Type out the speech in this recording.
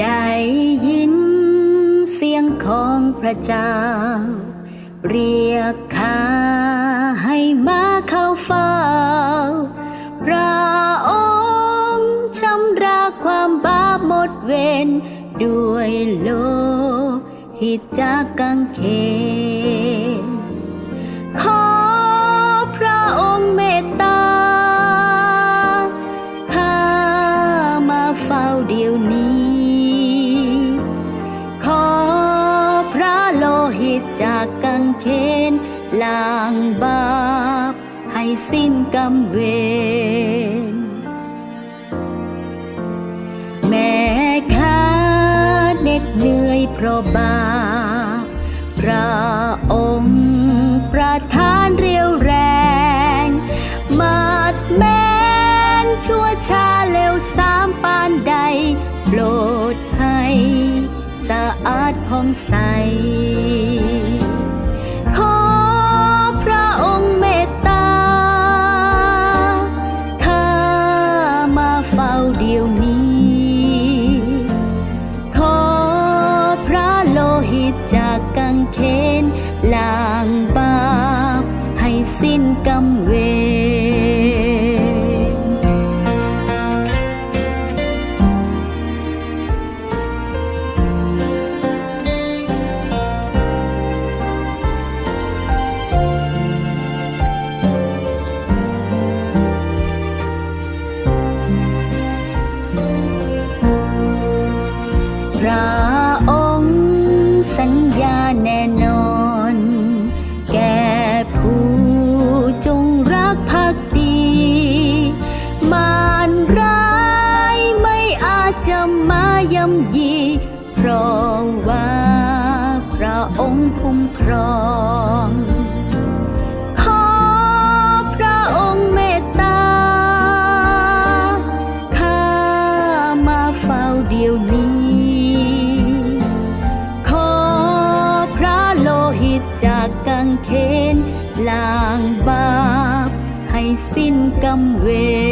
ได้ยินเสียงของพระเจ้า เรียกข้าให้มาเข้าเฝ้าพระองค์ชำระความบาปหมดเวรด้วยโลหิตจากกังเขนขอพระองค์เมตตาข้ามาเฝ้าเดี๋ยวนี้ จากกังเขนล้างบาปให้สิ้นกรรมเวรแม้ข้าเหน็ดเหนื่อยเพราะบาปพระองค์ประทานเรียวแรงมาดแมนชั่วชาเลวสามปานใดโปรดให้สะอาดผ่องใส เฝ้าเดียวนี้ขอพระโลหิตจากกังเขนล้างบาป มย่ำยีเพราะว่าพระองค์คุ้มครองขอพระองค์เมตตาข้ามาเฝ้าเดี๋ยวนี้ขอพระโลหิตจากกังเขนล้างบาปให้สิ้นกรรมเวร